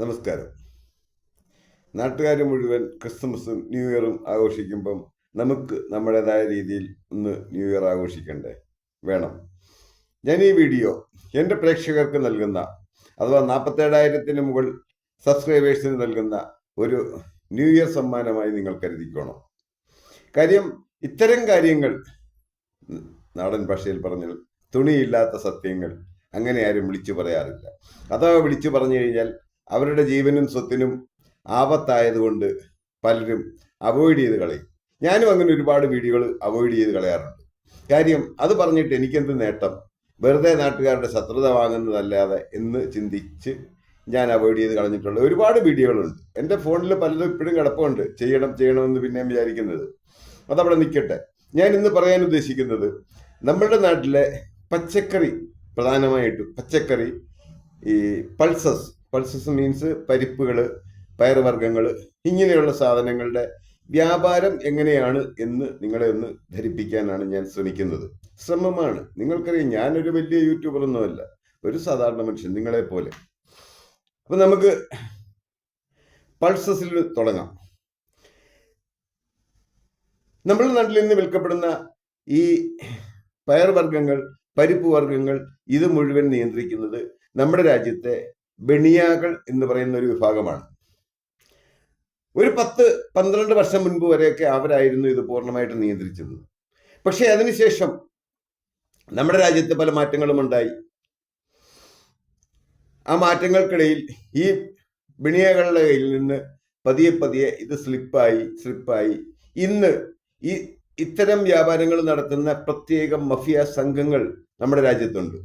നമസ്കാരം. നാട്ടുകാർ മുഴുവൻ ക്രിസ്മസും ന്യൂ ഇയറും ആഘോഷിക്കുമ്പം നമുക്ക് നമ്മുടേതായ രീതിയിൽ ഒന്ന് ന്യൂ ഇയർ ആഘോഷിക്കണ്ടേ? വേണം. ഞാൻ ഈ വീഡിയോ എന്റെ പ്രേക്ഷകർക്ക് നൽകുന്ന അഥവാ നാൽപ്പത്തേഴായിരത്തിന് മുകൾ സബ്സ്ക്രൈബേഴ്സിന് നൽകുന്ന ഒരു ന്യൂ ഇയർ സമ്മാനമായി നിങ്ങൾ കരുതിക്കോണം. കാര്യം ഇത്തരം കാര്യങ്ങൾ നാടൻ ഭാഷയിൽ പറഞ്ഞാൽ തുണിയില്ലാത്ത സത്യങ്ങൾ അങ്ങനെ ആരും വിളിച്ചു പറയാറില്ല. അഥവാ വിളിച്ചു പറഞ്ഞു കഴിഞ്ഞാൽ അവരുടെ ജീവനും സ്വത്തിനും ആപത്തായതുകൊണ്ട് പലരും അവോയ്ഡ് ചെയ്ത് കളയും. ഞാനും അങ്ങനെ ഒരുപാട് വീഡിയോകൾ അവോയ്ഡ് ചെയ്ത് കളയാറുണ്ട്. കാര്യം അത് പറഞ്ഞിട്ട് എനിക്കെന്ത് നേട്ടം? വെറുതെ നാട്ടുകാരുടെ ശത്രുത വാങ്ങുന്നതല്ലാതെ എന്ന് ചിന്തിച്ച് ഞാൻ അവോയ്ഡ് ചെയ്ത് കളഞ്ഞിട്ടുള്ള ഒരുപാട് വീഡിയോകളുണ്ട്. എന്റെ ഫോണിൽ പലതും ഇപ്പോഴും കിടപ്പുണ്ട്. ചെയ്യണം ചെയ്യണമെന്ന് പിന്നെയും വിചാരിക്കുന്നത്. അതവിടെ നിൽക്കട്ടെ. ഞാൻ ഇന്ന് പറയാൻ ഉദ്ദേശിക്കുന്നത് നമ്മുടെ നാട്ടിലെ പച്ചക്കറി പ്രധാനമായിട്ടും പച്ചക്കറി ഈ പൾസസ് പൾസസ് മീൻസ് പരിപ്പുകൾ പയറുവർഗങ്ങൾ ഇങ്ങനെയുള്ള സാധനങ്ങളുടെ വ്യാപാരം എങ്ങനെയാണ് എന്ന് നിങ്ങളെ ഒന്ന് ധരിപ്പിക്കാനാണ് ഞാൻ ശ്രമിക്കുന്നത്. ശ്രമമാണ്. നിങ്ങൾക്കറിയാം ഞാനൊരു വലിയ യൂട്യൂബർ ഒന്നുമല്ല ഒരു സാധാരണ മനുഷ്യൻ നിങ്ങളെ പോലെ. അപ്പൊ നമുക്ക് പൾസസിൽ തുടങ്ങാം. നമ്മുടെ നാട്ടിൽ ഇന്ന് വിൽക്കപ്പെടുന്ന ഈ പയർവർഗങ്ങൾ പരിപ്പ് വർഗങ്ങൾ ഇത് മുഴുവൻ നിയന്ത്രിക്കുന്നത് നമ്മുടെ രാജ്യത്തെ ബെണിയാകൾ എന്ന് പറയുന്ന ഒരു വിഭാഗമാണ്. ഒരു പത്ത് പന്ത്രണ്ട് വർഷം മുൻപ് വരെയൊക്കെ അവരായിരുന്നു ഇത് പൂർണമായിട്ട് നിയന്ത്രിച്ചത്. പക്ഷേ അതിനുശേഷം നമ്മുടെ രാജ്യത്ത് പല മാറ്റങ്ങളും ഉണ്ടായി. ആ മാറ്റങ്ങൾക്കിടയിൽ ഈ ബിണിയകളുടെ കയ്യിൽ നിന്ന് പതിയെ പതിയെ ഇത് സ്ലിപ്പായി സ്ലിപ്പായി. ഇന്ന് ഈ ഇത്തരം വ്യാപാരങ്ങൾ നടത്തുന്ന പ്രത്യേക മഫിയ സംഘങ്ങൾ നമ്മുടെ രാജ്യത്തുണ്ട്.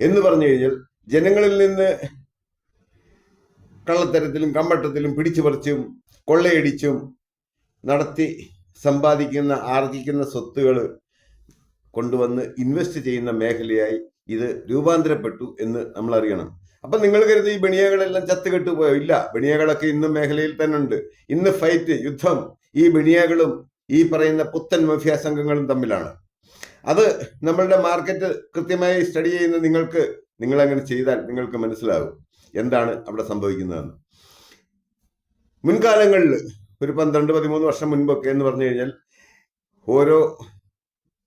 എന്ന് പറഞ്ഞു കഴിഞ്ഞാൽ ജനങ്ങളിൽ നിന്ന് കള്ളത്തരത്തിലും കമ്പട്ടത്തിലും പിടിച്ചു പറിച്ചും കൊള്ളയടിച്ചും നടത്തി സമ്പാദിക്കുന്ന ആർജിക്കുന്ന സ്വത്തുകൾ കൊണ്ടുവന്ന് ഇൻവെസ്റ്റ് ചെയ്യുന്ന മേഖലയായി ഇത് രൂപാന്തരപ്പെട്ടു എന്ന് നമ്മൾ അറിയണം അപ്പം നിങ്ങൾ കരുതി ഈ ബണിയകളെല്ലാം ചത്തുകെട്ടു പോയോ ഇല്ല. ബണിയകളൊക്കെ ഇന്നും മേഖലയിൽ തന്നെ ഉണ്ട് ഇന്ന് ഫൈറ്റ് യുദ്ധം ഈ ബണിയകളും ഈ പറയുന്ന പുത്തൻ മഫിയ സംഘങ്ങളും തമ്മിലാണ്. അത് നമ്മളുടെ മാർക്കറ്റ് കൃത്യമായി സ്റ്റഡി ചെയ്യുന്ന നിങ്ങൾക്ക് നിങ്ങൾ അങ്ങനെ ചെയ്താൽ നിങ്ങൾക്ക് മനസ്സിലാകും എന്താണ് അവിടെ സംഭവിക്കുന്നതെന്ന് മുൻകാലങ്ങളിൽ ഒരു പന്ത്രണ്ട് പതിമൂന്ന് വർഷം മുൻപൊക്കെ എന്ന് പറഞ്ഞു കഴിഞ്ഞാൽ ഓരോ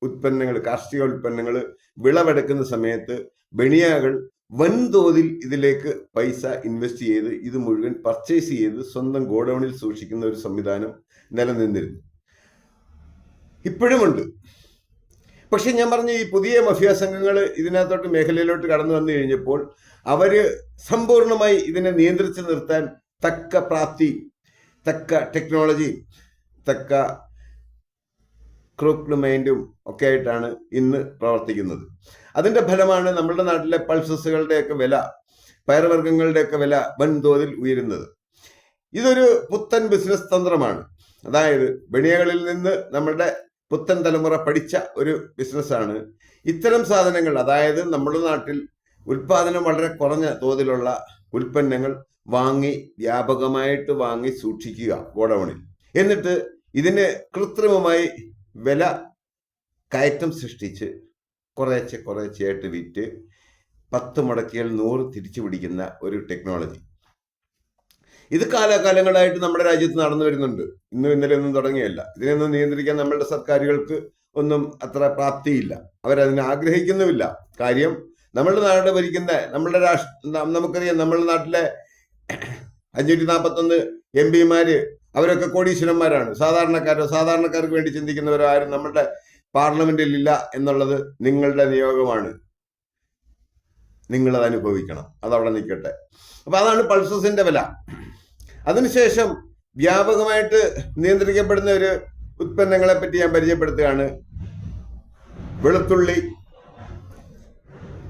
ഉൽപ്പന്നങ്ങൾ കാർഷിക ഉൽപ്പന്നങ്ങൾ വിളവെടുക്കുന്ന സമയത്ത് ബണിയാകൾ വൻതോതിൽ ഇതിലേക്ക് പൈസ ഇൻവെസ്റ്റ് ചെയ്ത് ഇത് മുഴുവൻ പർച്ചേസ് ചെയ്ത് സ്വന്തം ഗോഡൌണിൽ സൂക്ഷിക്കുന്ന ഒരു സംവിധാനം നിലനിന്നിരുന്നു. ഇപ്പോഴുമുണ്ട്. പക്ഷെ ഞാൻ പറഞ്ഞ ഈ പുതിയ മഫിയ സംഘങ്ങൾ ഇതിനകത്തോട്ട് മേഖലയിലോട്ട് കടന്നു വന്നു കഴിഞ്ഞപ്പോൾ അവർ സമ്പൂർണമായി ഇതിനെ നിയന്ത്രിച്ചു നിർത്താൻ തക്ക പ്രാപ്തി തക്ക ടെക്നോളജി തക്ക ക്രൂക്ഡ് മൈൻഡും ഒക്കെ ആയിട്ടാണ് ഇന്ന് പ്രവർത്തിക്കുന്നത്. അതിന്റെ ഫലമാണ് നമ്മുടെ നാട്ടിലെ പൾസസുകളുടെയൊക്കെ വില പയർവർഗങ്ങളുടെയൊക്കെ വില വൻതോതിൽ ഉയരുന്നത്. ഇതൊരു പുത്തൻ ബിസിനസ് തന്ത്രമാണ്. അതായത് ബണിയകളിൽ നിന്ന് നമ്മളുടെ പുത്തൻ തലമുറ പഠിച്ച ഒരു ബിസിനസ്സാണ്. ഇത്തരം സാധനങ്ങൾ അതായത് നമ്മുടെ നാട്ടിൽ ഉൽപാദനം വളരെ കുറഞ്ഞ തോതിലുള്ള ഉൽപ്പന്നങ്ങൾ വാങ്ങി വ്യാപകമായിട്ട് വാങ്ങി സൂക്ഷിക്കുക ഗോഡൌണിൽ. എന്നിട്ട് ഇതിന് കൃത്രിമമായി വില കയറ്റം സൃഷ്ടിച്ച് കുറേശ്ശെ കുറേശ്ശെയായിട്ട് വിറ്റ് പത്ത് മുടക്കിയാൽ നൂറ് തിരിച്ചു പിടിക്കുന്ന ഒരു ടെക്നോളജി. ഇത് കാലാകാലങ്ങളായിട്ട് നമ്മുടെ രാജ്യത്ത് നടന്നു വരുന്നുണ്ട്. ഇന്നും ഇന്നലെ ഒന്നും തുടങ്ങിയല്ല. ഇതിനൊന്നും നിയന്ത്രിക്കാൻ നമ്മളുടെ സർക്കാരുകൾക്ക് ഒന്നും അത്ര പ്രാപ്തിയില്ല. അവരതിനെ ആഗ്രഹിക്കുന്നുമില്ല. കാര്യം നമ്മളുടെ നാട് ഭരിക്കുന്ന നമ്മളുടെ രാഷ്ട്ര നമുക്കറിയാം നമ്മളുടെ നാട്ടിലെ അഞ്ഞൂറ്റി നാൽപ്പത്തൊന്ന് എം പിമാര് അവരൊക്കെ കോടീശ്വരന്മാരാണ്. സാധാരണക്കാരോ സാധാരണക്കാർക്ക് വേണ്ടി ചിന്തിക്കുന്നവരോ ആരും നമ്മളുടെ പാർലമെന്റിൽ ഇല്ല എന്നുള്ളത് നിങ്ങളുടെ നിയോഗമാണ്. നിങ്ങളത് അനുഭവിക്കണം. അതവിടെ നിൽക്കട്ടെ. അപ്പൊ അതാണ് പൾസസിന്റെ വില. അതിനുശേഷം വ്യാപകമായിട്ട് നിയന്ത്രിക്കപ്പെടുന്ന ഒരു ഉത്പന്നങ്ങളെ പറ്റി ഞാൻ പരിചയപ്പെടുത്തുകയാണ്. വെളുത്തുള്ളി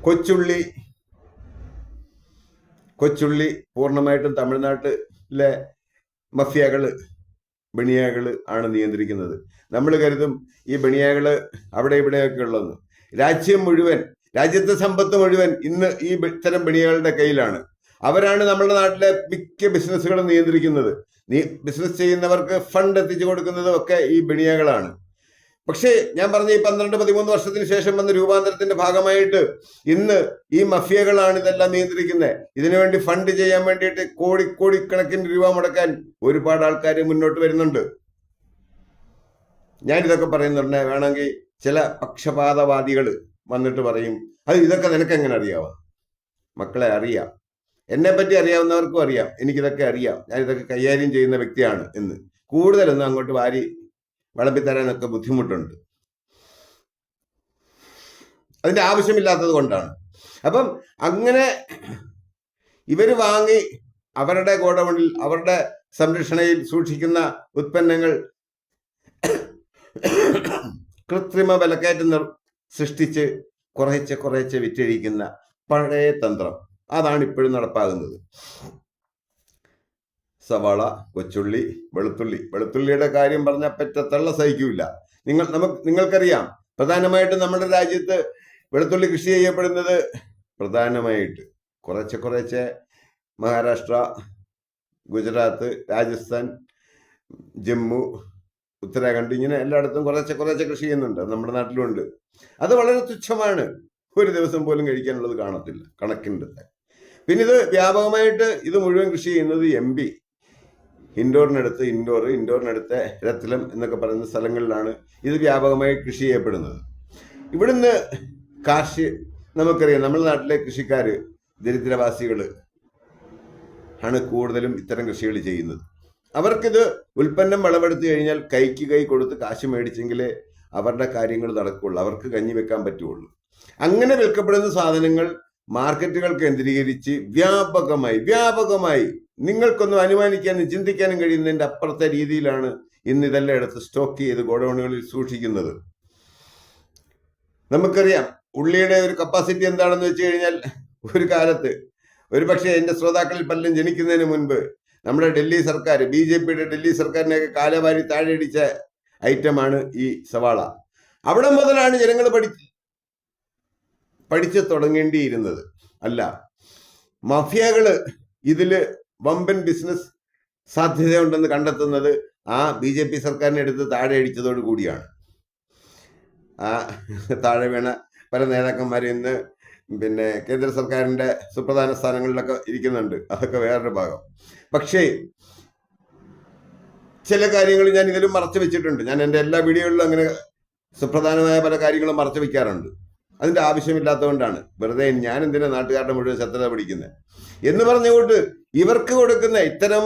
കൊച്ചുള്ളി കൊച്ചുള്ളി പൂർണമായിട്ടും തമിഴ്നാട്ടിലെ മഫിയകൾ ബണിയകൾ ആണ് നിയന്ത്രിക്കുന്നത്. നമ്മൾ കരുതും ഈ ബണിയകൾ അവിടെ ഇവിടെയൊക്കെ ഉള്ളതെന്ന് രാജ്യം മുഴുവൻ രാജ്യത്തെ സമ്പത്ത് മുഴുവൻ ഇന്ന് ഈ ഇത്തരം ബണിയകളുടെ കയ്യിലാണ്. അവരാണ് നമ്മുടെ നാട്ടിലെ മിക്ക ബിസിനസ്സുകളും നിയന്ത്രിക്കുന്നത്. നീ ബിസിനസ് ചെയ്യുന്നവർക്ക് ഫണ്ട് എത്തിച്ചു കൊടുക്കുന്നതും ഒക്കെ ഈ ബിണിയകളാണ്. പക്ഷേ ഞാൻ പറഞ്ഞ ഈ പന്ത്രണ്ട് പതിമൂന്ന് വർഷത്തിന് ശേഷം വന്ന രൂപാന്തരത്തിന്റെ ഭാഗമായിട്ട് ഇന്ന് ഈ മഫിയകളാണ് ഇതെല്ലാം നിയന്ത്രിക്കുന്നത്. ഇതിനുവേണ്ടി ഫണ്ട് ചെയ്യാൻ വേണ്ടിയിട്ട് കോടി കോടിക്കണക്കിന് രൂപ മുടക്കാൻ ഒരുപാട് ആൾക്കാർ മുന്നോട്ട് വരുന്നുണ്ട്. ഞാൻ ഇതൊക്കെ പറയുന്നുണ്ട് വേണമെങ്കിൽ ചില പക്ഷപാതവാദികൾ വന്നിട്ട് പറയും അത് ഇതൊക്കെ നിനക്ക് എങ്ങനെ അറിയാവാ? മക്കളെ അറിയാം. എന്നെ പറ്റി അറിയാവുന്നവർക്കും അറിയാം. എനിക്കിതൊക്കെ അറിയാം. ഞാൻ ഇതൊക്കെ കൈകാര്യം ചെയ്യുന്ന വ്യക്തിയാണ് എന്ന്. കൂടുതലൊന്നും അങ്ങോട്ട് വാരി വിളമ്പിത്തരാനൊക്കെ ബുദ്ധിമുട്ടുണ്ട്. അതിന്റെ ആവശ്യമില്ലാത്തത് കൊണ്ടാണ്. അപ്പം അങ്ങനെ ഇവർ വാങ്ങി അവരുടെ ഗോഡൗണിൽ അവരുടെ സംരക്ഷണയിൽ സൂക്ഷിക്കുന്ന ഉത്പന്നങ്ങൾ കൃത്രിമ വിലക്കയറ്റം സൃഷ്ടിച്ച് കുറേച്ച് കുറേച്ച് വിറ്റഴിക്കുന്ന പഴയ തന്ത്രം. അതാണ് ഇപ്പോഴും നടപ്പാകുന്നത്. സവാള കൊച്ചുള്ളി വെളുത്തുള്ളി. വെളുത്തുള്ളിയുടെ കാര്യം പറഞ്ഞാൽ പറ്റത്തള്ള സഹിക്കൂല. നിങ്ങൾ നമുക്ക് നിങ്ങൾക്കറിയാം പ്രധാനമായിട്ടും നമ്മുടെ രാജ്യത്ത് വെളുത്തുള്ളി കൃഷി ചെയ്യപ്പെടുന്നത് പ്രധാനമായിട്ട് കുറച്ച് കുറച്ച് മഹാരാഷ്ട്ര ഗുജറാത്ത് രാജസ്ഥാൻ ജമ്മു ഉത്തരാഖണ്ഡ് ഇങ്ങനെ എല്ലായിടത്തും കുറച്ച് കുറച്ച് കൃഷി ചെയ്യുന്നുണ്ട്. നമ്മുടെ നാട്ടിലുണ്ട് അത് വളരെ തുച്ഛമാണ്. ഒരു ദിവസം പോലും കഴിക്കാനുള്ളത് കാണത്തില്ല. കണക്കിന്റെ പിന്നെ ഇത് വ്യാപകമായിട്ട് ഇത് മുഴുവൻ കൃഷി ചെയ്യുന്നത് എം പി ഇൻഡോറിനടുത്ത് ഇൻഡോർ ഇൻഡോറിനടുത്ത് രത്തിലം എന്നൊക്കെ പറയുന്ന സ്ഥലങ്ങളിലാണ് ഇത് വ്യാപകമായി കൃഷി ചെയ്യപ്പെടുന്നത്. ഇവിടുന്ന് കാർഷിക നമുക്കറിയാം. നമ്മുടെ നാട്ടിലെ കൃഷിക്കാർ ദരിദ്രവാസികൾ ആണ് കൂടുതലും ഇത്തരം കൃഷികൾ ചെയ്യുന്നത്. അവർക്കിത് ഉൽപ്പന്നം വിളവെടുത്ത് കഴിഞ്ഞാൽ കൈക്ക് കൈ കൊടുത്ത് കാശ് മേടിച്ചെങ്കിലേ അവരുടെ കാര്യങ്ങൾ നടക്കുകയുള്ളൂ അവർക്ക് കഞ്ഞി വെക്കാൻ പറ്റുള്ളൂ. അങ്ങനെ വിൽക്കപ്പെടുന്ന സാധനങ്ങൾ മാർക്കറ്റുകൾ കേന്ദ്രീകരിച്ച് വ്യാപകമായി വ്യാപകമായി നിങ്ങൾക്കൊന്നും അനുമാനിക്കാനും ചിന്തിക്കാനും കഴിയുന്നതിന്റെ അപ്പുറത്തെ രീതിയിലാണ് ഇന്ന് ഇതെല്ലാം എടുത്ത് സ്റ്റോക്ക് ചെയ്ത് ഗോഡൗണുകളിൽ സൂക്ഷിക്കുന്നത്. നമുക്കറിയാം ഉള്ളിയുടെ ഒരു കപ്പാസിറ്റി എന്താണെന്ന് വെച്ച് കഴിഞ്ഞാൽ ഒരു കാലത്ത് ഒരു പക്ഷേ എന്റെ ശ്രോതാക്കളിൽ പലരും ജനിക്കുന്നതിന് മുൻപ് നമ്മുടെ ഡൽഹി സർക്കാർ ബി ജെ പിയുടെ ഡൽഹി സർക്കാരിനെയൊക്കെ കാലവാരി താഴെയടിച്ച ഐറ്റമാണ് ഈ സവാള. അവിടെ മുതലാണ് ജനങ്ങൾ പഠി പഠിച്ചു തുടങ്ങേണ്ടിയിരുന്നത്. അല്ല മഫിയകൾ ഇതിൽ വമ്പൻ ബിസിനസ് സാധ്യതയുണ്ടെന്ന് കണ്ടെത്തുന്നത് ആ ബി ജെ പി സർക്കാരിനെ എടുത്ത് താഴെ അടിച്ചതോടു കൂടിയാണ്. ആ താഴെ വീണ പല നേതാക്കന്മാരും ഇന്ന് പിന്നെ കേന്ദ്ര സർക്കാരിന്റെ സുപ്രധാന സ്ഥാനങ്ങളിലൊക്കെ ഇരിക്കുന്നുണ്ട്. അതൊക്കെ വേറൊരു ഭാഗം. പക്ഷേ ചില കാര്യങ്ങൾ ഞാൻ ഇതിലും മറച്ചു വെച്ചിട്ടുണ്ട്. ഞാൻ എന്റെ എല്ലാ വീഡിയോകളിലും അങ്ങനെ സുപ്രധാനമായ പല കാര്യങ്ങളും മറച്ചു വെക്കാറുണ്ട്. അതിന്റെ ആവശ്യമില്ലാത്തതുകൊണ്ടാണ്. വെറുതെ ഞാൻ എന്തിനാ നാട്ടുകാരുടെ മുഴുവൻ ശത്രുത പിടിക്കുന്നത് എന്ന് പറഞ്ഞുകൊണ്ട് ഇവർക്ക് കൊടുക്കുന്ന ഇത്തരം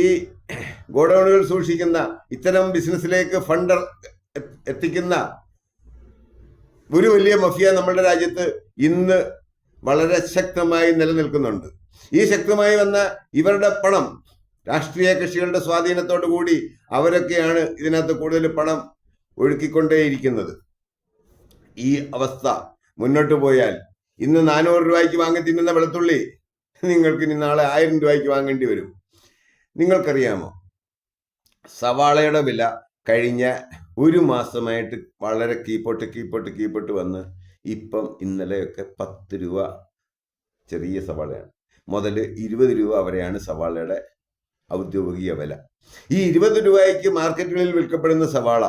ഈ ഗോഡൗണുകൾ സൂക്ഷിക്കുന്ന ഇത്തരം ബിസിനസ്സിലേക്ക് ഫണ്ട് എത്തിക്കുന്ന ഒരു വലിയ മഫിയ നമ്മുടെ രാജ്യത്ത് ഇന്ന് വളരെ ശക്തമായി നിലനിൽക്കുന്നുണ്ട്. ഈ ശക്തമായി വന്ന ഇവരുടെ പണം രാഷ്ട്രീയ കക്ഷികളുടെ സ്വാധീനത്തോടു കൂടി അവരൊക്കെയാണ് ഇതിനകത്ത് കൂടുതൽ പണം ഒഴുക്കിക്കൊണ്ടേയിരിക്കുന്നത്. ഈ അവസ്ഥ മുന്നോട്ട് പോയാൽ ഇന്ന് നാനൂറ് രൂപയ്ക്ക് വാങ്ങി തിന്നുന്ന വെളുത്തുള്ളി നിങ്ങൾക്ക് ഇനി നാളെ ആയിരം രൂപയ്ക്ക് വാങ്ങേണ്ടി വരും. നിങ്ങൾക്കറിയാമോ? സവാളയുടെ വില കഴിഞ്ഞ ഒരു മാസമായിട്ട് വളരെ കീപ്പോട്ട് കീപ്പോട്ട് കീപ്പോട്ട് വന്ന് ഇപ്പം ഇന്നലെയൊക്കെ പത്ത് രൂപ ചെറിയ സവാളയാണ്. മുതൽ ഇരുപത് രൂപ വരെയാണ് സവാളയുടെ ഔദ്യോഗിക വില. ഈ ഇരുപത് രൂപയ്ക്ക് മാർക്കറ്റുകളിൽ വിൽക്കപ്പെടുന്ന സവാള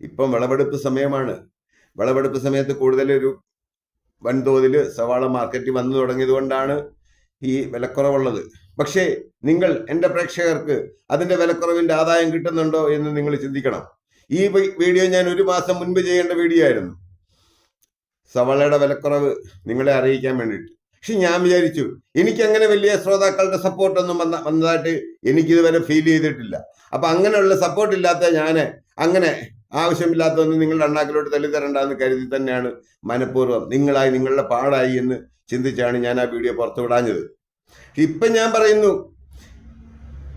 ഇപ്പം വിളവെടുപ്പ് സമയമാണ്. വിളവെടുപ്പ് സമയത്ത് കൂടുതൽ ഒരു വൻതോതിൽ സവാള മാർക്കറ്റിൽ വന്നു തുടങ്ങിയത് കൊണ്ടാണ് ഈ വിലക്കുറവുള്ളത്. പക്ഷേ നിങ്ങൾ എന്റെ പ്രേക്ഷകർക്ക് അതിന്റെ വിലക്കുറവിന്റെ ആദായം കിട്ടുന്നുണ്ടോ എന്ന് നിങ്ങൾ ചിന്തിക്കണം. ഈ വീഡിയോ ഞാൻ ഒരു മാസം മുൻപ് ചെയ്യേണ്ട വീഡിയോ ആയിരുന്നു. സവാളയുടെ വിലക്കുറവ് നിങ്ങളെ അറിയിക്കാൻ വേണ്ടിയിട്ട്. പക്ഷെ ഞാൻ വിചാരിച്ചു എനിക്ക് അങ്ങനെ വലിയ ശ്രോതാക്കളുടെ സപ്പോർട്ടൊന്നും വന്ന വന്നതായിട്ട് എനിക്കിതുവരെ ഫീൽ ചെയ്തിട്ടില്ല. അപ്പം അങ്ങനെയുള്ള സപ്പോർട്ട് ഇല്ലാത്ത ഞാൻ അങ്ങനെ ആവശ്യമില്ലാത്തതൊന്നും നിങ്ങളുടെ അണ്ണാക്കിലോട്ട് എന്ന് കരുതി തന്നെയാണ് മനഃപൂർവം നിങ്ങളായി നിങ്ങളുടെ പാടായി എന്ന് ചിന്തിച്ചാണ് ഞാൻ ആ വീഡിയോ പുറത്തു വിടാഞ്ഞത്. ഇപ്പം ഞാൻ പറയുന്നു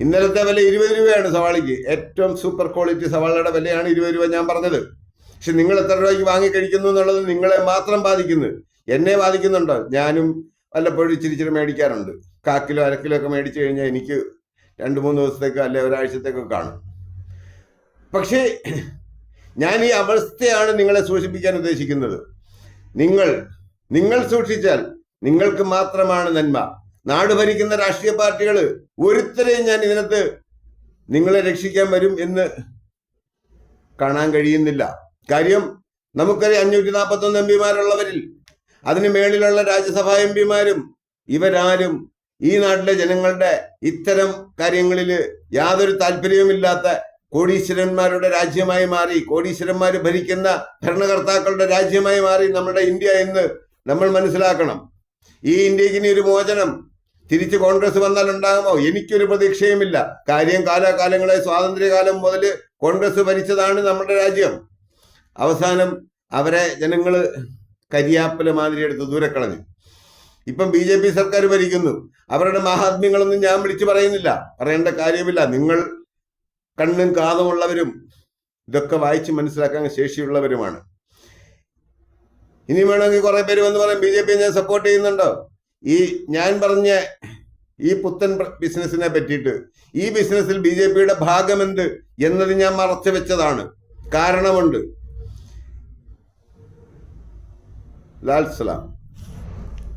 ഇന്നലത്തെ വില ഇരുപത് രൂപയാണ് സവാളയ്ക്ക് ഏറ്റവും സൂപ്പർ ക്വാളിറ്റി സവാളയുടെ വിലയാണ് ഇരുപത് രൂപ ഞാൻ പറഞ്ഞത്. പക്ഷെ നിങ്ങൾ എത്ര രൂപയ്ക്ക് വാങ്ങി കഴിക്കുന്നു എന്നുള്ളത് നിങ്ങളെ മാത്രം ബാധിക്കുന്നു. എന്നെ ബാധിക്കുന്നുണ്ടോ? ഞാനും വല്ലപ്പോഴും ഇച്ചിരി ഇച്ചിരി മേടിക്കാറുണ്ട്. കാക്കിലോ അരക്കിലോ ഒക്കെ മേടിച്ചു കഴിഞ്ഞാൽ എനിക്ക് രണ്ട് മൂന്ന് ദിവസത്തേക്കോ അല്ലെ ഒരാഴ്ചത്തേക്കോ കാണും. പക്ഷേ ഞാൻ ഈ അവസ്ഥയാണ് നിങ്ങളെ സൂക്ഷിപ്പിക്കാൻ ഉദ്ദേശിക്കുന്നത്. നിങ്ങൾ നിങ്ങൾ സൂക്ഷിച്ചാൽ നിങ്ങൾക്ക് മാത്രമാണ് നന്മ. നാട് ഭരിക്കുന്ന രാഷ്ട്രീയ പാർട്ടികൾ ഒരുത്തരെയും ഞാൻ ഇതിനകത്ത് നിങ്ങളെ രക്ഷിക്കാൻ വരും എന്ന് കാണാൻ കഴിയുന്നില്ല. കാര്യം നമുക്കറിയാം അഞ്ഞൂറ്റി നാൽപ്പത്തൊന്ന് എം പിമാരുള്ളവരിൽ അതിന് മേളിലുള്ള രാജ്യസഭാ എം പിമാരും ഇവരാരും ഈ നാട്ടിലെ ജനങ്ങളുടെ ഇത്തരം കാര്യങ്ങളിൽ യാതൊരു താല്പര്യവുമില്ലാത്ത കോടീശ്വരന്മാരുടെ രാജ്യമായി മാറി കോടീശ്വരന്മാർ ഭരിക്കുന്ന ഭരണകർത്താക്കളുടെ രാജ്യമായി മാറി നമ്മുടെ ഇന്ത്യ എന്ന് നമ്മൾ മനസ്സിലാക്കണം. ഈ ഇന്ത്യയ്ക്ക് ഇനി ഒരു മോചനം. തിരിച്ച് കോൺഗ്രസ് വന്നാൽ ഉണ്ടാകുമോ? എനിക്കൊരു പ്രതീക്ഷയുമില്ല. കാര്യം കാലാകാലങ്ങളെ സ്വാതന്ത്ര്യകാലം മുതൽ കോൺഗ്രസ് ഭരിച്ചതാണ് നമ്മുടെ രാജ്യം. അവസാനം അവരെ ജനങ്ങൾ കരിയാപ്പല മാതിരി എടുത്ത് ദൂരെ കളഞ്ഞു ഇപ്പം ബി ജെ പി സർക്കാർ ഭരിക്കുന്നു. അവരുടെ മഹാത്മ്യങ്ങളൊന്നും ഞാൻ വിളിച്ചു പറയുന്നില്ല. പറയേണ്ട കാര്യമില്ല. നിങ്ങൾ കണ്ണും കാതുമുള്ളവരും ഇതൊക്കെ വായിച്ച് മനസ്സിലാക്കാൻ ശേഷിയുള്ളവരുമാണ്. ഇനി വേണമെങ്കിൽ കുറെ പേര് വന്ന് പറയും ബി ജെ പി ഞാൻ സപ്പോർട്ട് ചെയ്യുന്നുണ്ടോ? ഈ ഞാൻ പറഞ്ഞ ഈ പുത്തൻ ബിസിനസ്സിനെ പറ്റിയിട്ട് ഈ ബിസിനസ്സിൽ ബി ജെ പിയുടെ ഭാഗമെന്ത് എന്നത് ഞാൻ മറച്ചു വെച്ചതാണ്. ലാൽ സലാം.